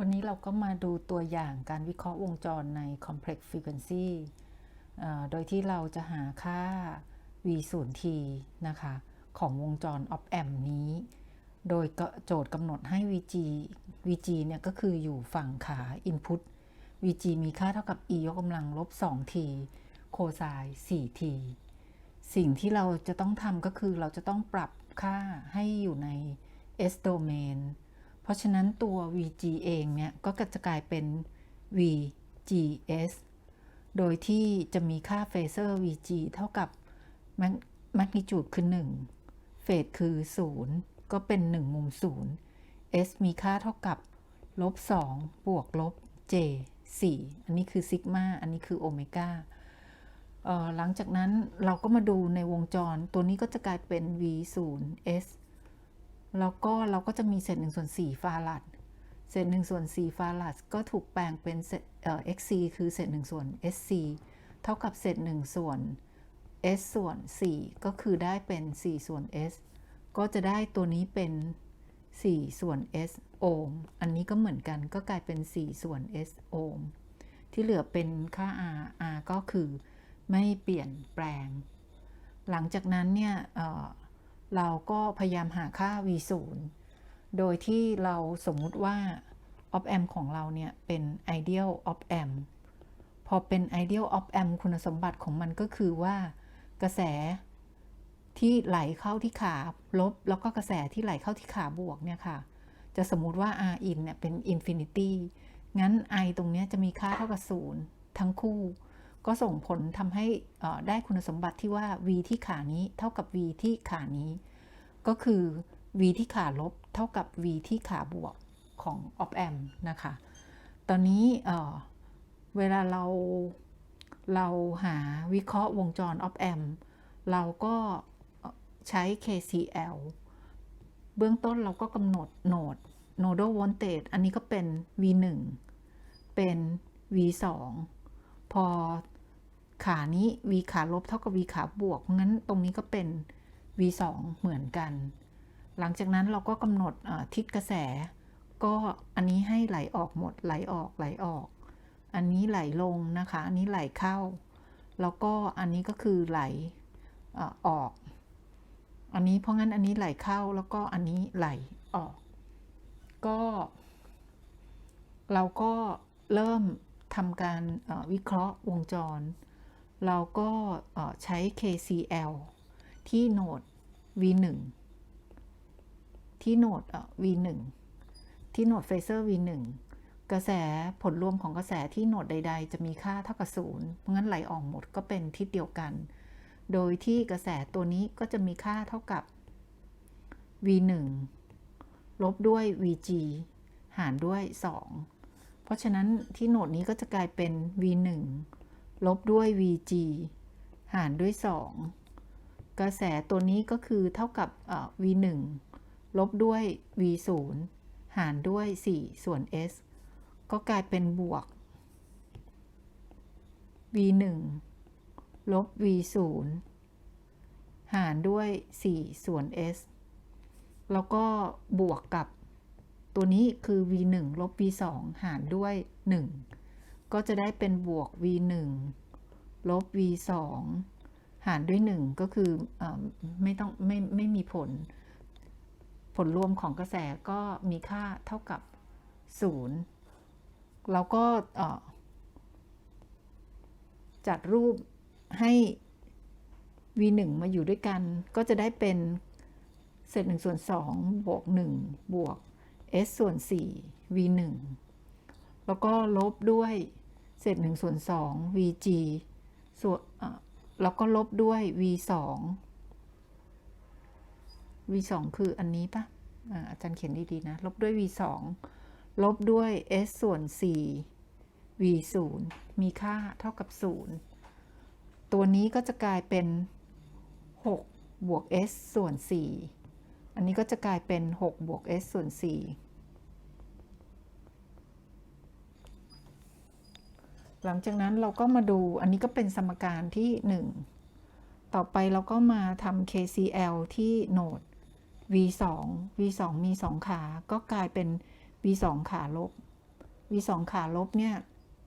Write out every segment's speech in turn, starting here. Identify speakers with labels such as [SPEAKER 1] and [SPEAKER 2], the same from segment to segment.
[SPEAKER 1] วันนี้เราก็มาดูตัวอย่างการวิเคราะห์วงจรใน complex frequency เอ่โดยที่เราจะหาค่า v 0 t นะคะ ของวงจร op amp นี้ โดยโจทย์กำหนดให้ vg vg เนี่ยก็คืออยู่ฝั่งขา input vg มีค่าเท่ากับ e ยกกำลังลบ 2t โคไซน์ 4t สิ่งที่เราจะต้องทำก็คือเราจะต้องปรับค่าให้อยู่ใน s domain เพราะฉะนั้นตัว vg เองเนี่ยก็จะกลายเป็น vgs โดยที่จะมีค่าเฟเซอร์ vg เท่ากับ magnitude คือ 1 เฟสคือ 0 ก็เป็น 1 มุม 0 s มีค่าเท่ากับลบ 2 บวกลบ j 4 อันนี้คือซิกมา อันนี้คือโอเมก้าหลังจากนั้นเราก็มาดูในวงจร ตัวนี้ก็จะกลายเป็น v 0 s แล้วก็เราก็จะมีเศษ1ส่วน4ฟาราดเศษ1ส่วน4ฟาราดก็ถูกแปลงเป็นเอ่อ xc คือเศษ1ส่วน sc เท่ากับเศษ1ส่วน s ส่วน 4 ก็คือได้เป็น 4 ส่วน s ก็จะได้ตัวนี้เป็น 4 ส่วน s โอห์ม อันนี้ก็เหมือนกันก็กลายเป็น 4 ส่วน s โอห์ม ที่เหลือเป็นค่า r r ก็คือไม่เปลี่ยนแปลง หลังจากนั้นเนี่ย เราก็พยายามหาค่า v 0โดยที่เราสมมุติว่า op amp ของเราเนี่ย เป็น ideal op amp พอเป็น ideal op amp คุณสมบัติของมันก็คือว่ากระแสที่ไหลเข้าที่ขาลบ แล้วก็กระแสที่ไหลเข้าที่ขาบวกเนี่ยค่ะ จะสมมุติว่า r in เนี่ยเป็น infinity งั้น i ตรงนี้จะมีค่าเท่ากับ 0 ทั้งคู่ ก็ส่งผลทำให้ได้คุณสมบัติที่ว่า v ที่ขานี้เท่ากับ v ที่ขานี้ ก็คือ v ที่ขาลบเท่ากับ v ที่ขาบวกของ op amp นะคะ ตอนนี้เวลาเราเราหาวิเคราะห์วงจร op amp เราก็ใช้ KCL เบื้องต้นเราก็กำหนดโหนด nodal voltage อันนี้ก็เป็น V1 เป็น V2 พอ ขานี้ V ขาลบเท่ากับ V ขาบวก งั้นตรงนี้ก็เป็น V2 เหมือนกัน หลังจากนั้นเราก็กำหนดทิศกระแส ก็อันนี้ให้ไหลออกหมด ไหลออกไหลออก อันนี้ไหลลงนะคะ อันนี้ไหลเข้า แล้วก็อันนี้ก็คือไหลออก อันนี้เพราะงั้นอันนี้ไหลเข้าแล้วก็อันนี้ไหลออก ก็ เราก็เริ่มทำการวิเคราะห์วงจร เราก็ใช้ KCL ที่โหนด V1 ที่โหนด V1 ที่โหนดเฟเซอร์ V1 กระแสผลรวมของกระแสที่โหนดใด ๆ จะมีค่าเท่ากับศูนย์เพราะงั้นไหลออกหมดก็เป็นทิศเดียวกัน โดยที่กระแสตัวนี้ก็จะมีค่าเท่ากับ V1 ลบด้วย VG หารด้วย 2 เพราะฉะนั้นที่โหนดนี้ก็จะกลายเป็น V1 ลบด้วย VG หารด้วย 2 กระแสตัวนี้ก็คือเท่ากับ V1 ลบด้วย V0 หารด้วย 4 ส่วน S ก็กลายเป็นบวก v1 ลบ v0 หารด้วย 4 ส่วน s แล้วก็บวกกับตัวนี้คือ v1 ลบ v2 หารด้วย 1 ก็จะได้เป็นบวก v1 ลบ v2 หารด้วย 1 ก็คืออไม่ต้องไม่ไม่มีผล ผลรวมของกระแสก็มีค่าเท่ากับ 0 แล้วก็จัดรูปให้ v1 มาอยู่ด้วยกัน ก็จะได้เป็นเศษ1ส่วน2บวก1บวก s ส่วน4 v1 แล้วก็ลบด้วยเศษ1ส่วน2 vg ส่วนแล้วก็ลบด้วย v2 v2 คืออันนี้ปะอาจารย์เขียนดีๆนะ ลบด้วย v2 ลบด้วย s ส่วน 4 v 0มีค่าเท่ากับ 0 ตัวนี้ก็จะกลายเป็น 6 บวก s ส่วน 4 อันนี้ก็จะกลายเป็น 6 บวก s ส่วน 4 หลังจากนั้นเราก็มาดูอันนี้ก็เป็นสมการที่ 1 ต่อไปเราก็มาทำ KCL ที่โหนด v 2 v 2มี 2 ขา ก็กลายเป็น v 2ขาลบ v 2ขาลบเนี่ย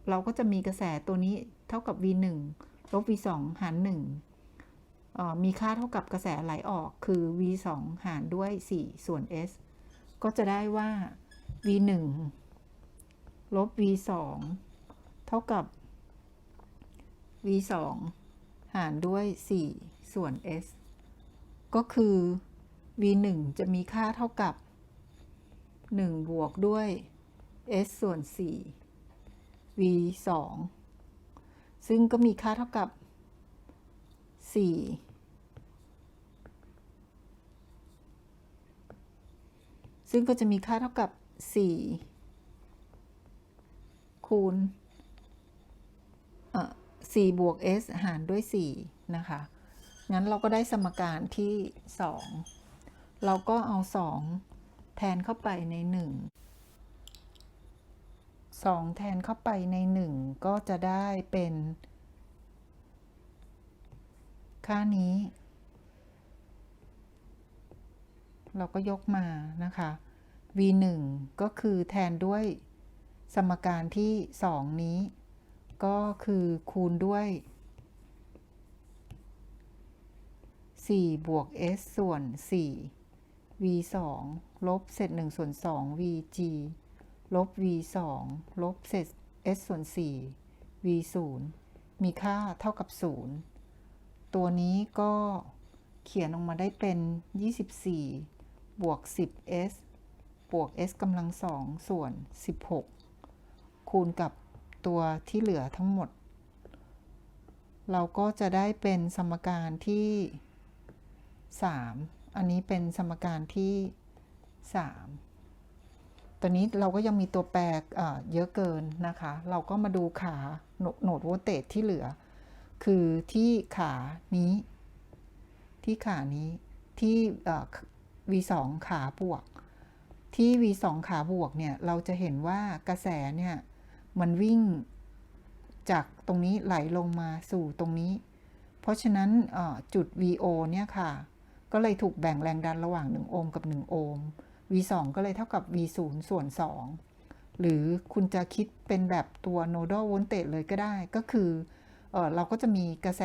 [SPEAKER 1] เราก็จะมีกระแสตัวนี้เท่ากับ v 1ลบ v 2หาร1เอ่อมีค่าเท่ากับกระแสไหลออกคือ v 2หารด้วย 4 ส่วน s ก็จะได้ว่า v 1ลบ v 2 เท่ากับ v 2หารด้วย 4 ส่วน s ก็คือ v 1จะมีค่าเท่ากับ 1 บวกด้วย s ส่วน 4 v 2ซึ่งก็มีค่าเท่ากับ 4 ซึ่งก็จะมีค่าเท่ากับ 4 คูณ 4บวก s หารด้วย 4 นะคะ งั้นเราก็ได้สมการที่ 2 เราก็เอา 2 แทนเข้าไปใน 1 2 แทนเข้าไปใน 1 ก็จะได้เป็น ค่านี้ เราก็ยกมานะคะ v 1ก็คือแทนด้วยสมการที่ 2 นี้ ก็คือคูณด้วย 4 บวก s ส่วน 4 v 2ลบเศษ1ส่วน2 vg ลบ v 2ลบเศษ s ส่วน 4 v 0มีค่าเท่ากับ 0 ตัวนี้ก็เขียนออกมาได้เป็น 24 บวก 10s บวก s กำลังสองส่วน 16 คูณกับ ตัวที่เหลือทั้งหมด เราก็จะได้เป็นสมการที่ 3 อันนี้เป็นสมการที่ 3 ตัวนี้เราก็ยังมีตัวแปรเยอะเกินนะคะ เราก็มาดูขาโหนดโวลเตจที่เหลือ คือที่ขานี้ ที่ขานี้ที่ v2 ขาบวก ที่ v2 ขาบวกเนี่ย เราจะเห็นว่ากระแสเนี่ย มันวิ่งจากตรงนี้ไหลลงมาสู่ตรงนี้ เพราะฉะนั้นจุด VO เนี่ยค่ะ ก็เลยถูกแบ่งแรงดันระหว่าง 1 โอห์มกับ 1 โอห์ม V2 ก็เลยเท่ากับ V0 ส่วน 2 หรือคุณจะคิดเป็นแบบตัว nodal voltage เลยก็ได้ ก็คือเออเราก็จะมีกระแส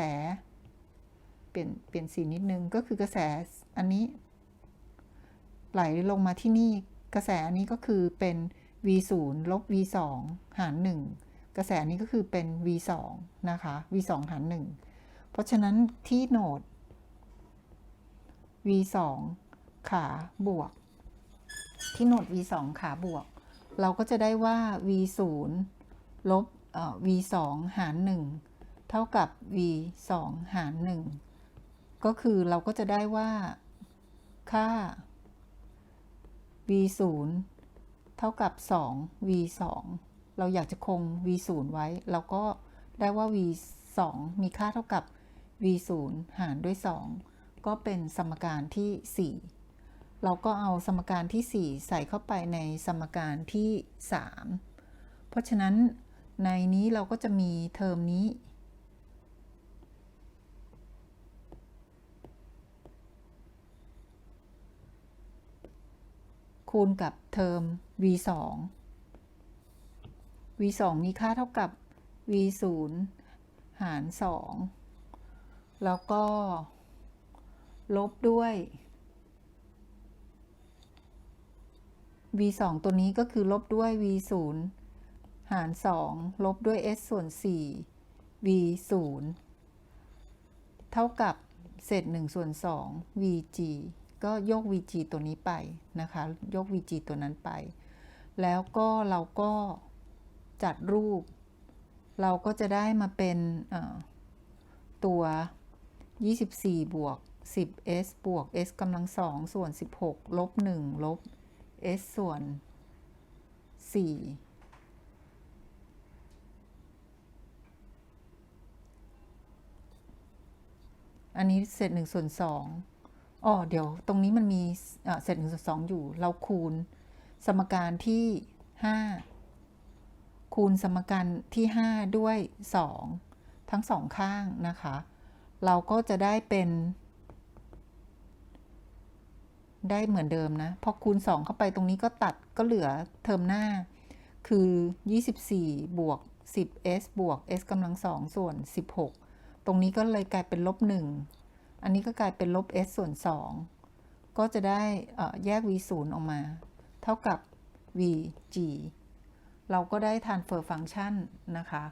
[SPEAKER 1] เปลี่ยนเปลี่ยนสีนิดนึง ก็คือกระแสอันนี้ ไหลลงมาที่นี่ กระแสอันนี้ก็คือเป็น V0 ลบ V2 หาร 1 กระแสนี้ก็คือเป็น V2 นะคะ V2 หาร 1 เพราะฉะนั้นที่โหนด V2 ขาบวก ที่โหนด V2 ขาบวก เราก็จะได้ว่า V0 ลบ V2 หาร 1 เท่ากับ V2 หาร 1 ก็คือเราก็จะได้ว่าค่า V0 ท่ากับ2 V2 เราอยากจะคง V0 ไว้ เราก็ได้ว่า V2 มีค่าเท่ากับ V0 หารด้วย 2 ก็เป็นสมการที่ 4 เราก็เอาสมการที่ 4 ใส่เข้าไปในสมการที่ 3 เพราะฉะนั้นในนี้เราก็จะมีเทอมนี้ คูณกับเทอม v2 v2 มีค่าเท่ากับ v0 หาร 2 แล้วก็ ลบด้วย v2 ตัวนี้ก็คือลบด้วย v0 หาร 2 ลบด้วย s ส่วน 4 v0 เท่ากับเศษ1ส่วน2 vg ก็ยก vg ตัวนี้ไปนะคะ ยก vg ตัวนั้นไป แล้วก็เราก็จัดรูป เราก็จะได้มาเป็นตัว 24 บวก 10s บวก s กำลังสองส่วน 16 ลบ 1 ลบ s ส่วน 4อันนี้เศษ1ส่วน2อ๋ อ๋อเดี๋ยวตรงนี้มันมีเศษ1ส่วน2องอยู่ เราคูณสมการที่5คูณสมการที่5ด้วย2ทั้งสองข้างนะคะ เราก็จะได้เป็น ได้เหมือนเดิมนะ พอคูณ 2 เข้าไปตรงนี้ก็ตัดก็เหลือเทอมหน้า คือ 24 บวก 10s บวก s กำลัง2ส่วน 16 ตรงนี้ก็เลยกลายเป็นลบ1 อันนี้ก็กลายเป็นลบ s ส่วน 2 ก็จะได้แยก v 0ออกมา เท่ากับ vg เราก็ได้ transfer function นะคะ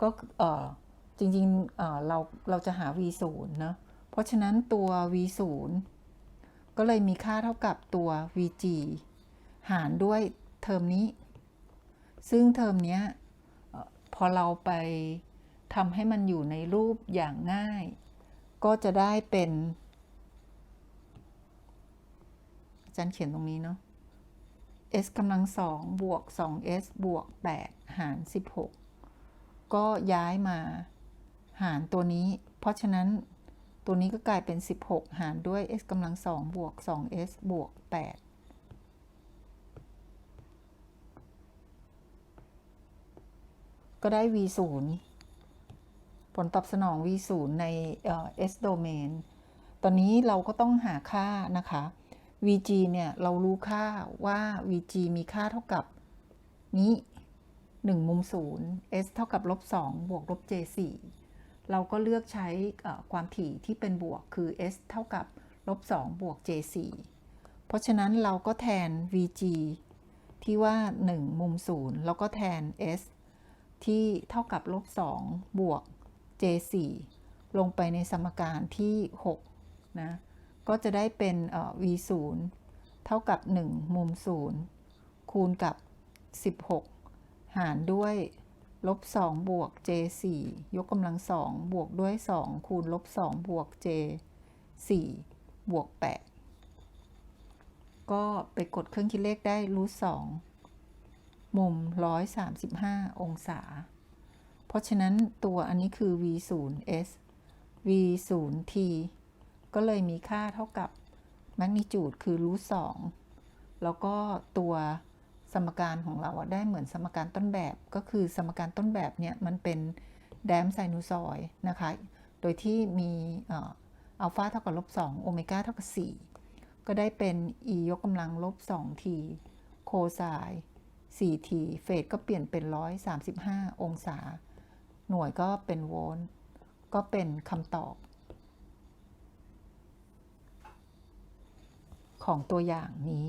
[SPEAKER 1] ก็จริงๆเเราเราจะหา v 0เนะเพราะฉะนั้นตัว v 0ก็เลยมีค่าเท่ากับตัว vg หารด้วยเทอมนี้ ซึ่งเทอมนี้พอเราไปทำให้มันอยู่ในรูปอย่างง่าย ก็จะได้เป็น อาจารย์เขียนตรงนี้เนาะ s กำลังสองบวก 2s บวก 8 หาร 16 ก็ย้ายมาหารตัวนี้ เพราะฉะนั้นตัวนี้ก็กลายเป็น 16 หารด้วย s กำลังสองบวก 2s บวก 8ก็ได้ v 0 ผลตอบสนอง v 0 ใน s domain ตอนนี้เราก็ต้องหาค่านะคะ vg เนี่ย เรารู้ค่าว่า vg มีค่าเท่ากับนี้ 1 มุม 0 s เท่ากับลบ 2 บวกลบ j 4เราก็เลือกใช้ความถี่ที่เป็นบวกคือ s เท่ากับลบ 2 บวก j 4เพราะฉะนั้นเราก็แทน vg ที่ว่า 1 มุม 0 แล้วก็แทน s ที่เท่ากับลบ 2 บวก j 4 ลงไปในสมการที่6นะ ก็จะได้เป็น v 0 เท่ากับ 1 มุม 0 คูณกับ 16 หารด้วยลบ 2 บวก j 4 ยกกำลัง 2 บวกด้วย 2 คูณลบ 2 บวก j 4 บวก 8 ก็ไปกดเครื่องคิดเลขได้รูท2มุม 135 องศา เพราะฉะนั้นตัวอันนี้คือ v 0 s v 0 t ก็เลยมีค่าเท่ากับ magnitude คือรูทสองแล้วก็ตัวสมการของเราได้เหมือนสมการต้นแบบก็คือสมการต้นแบบเนี่ย มันเป็นแดมไซนูซอยนะคะ โดยที่มีอัลฟาเท่ากับลบ2โอเมก้าเท่ากับ 4 ก็ได้เป็น e ยกกำลังลบ2 t โคไซน์4 t เฟสก็เปลี่ยนเป็น 135 องศา หน่วยก็เป็นโวลต์ก็เป็นคำตอบ ของตัวอย่างนี้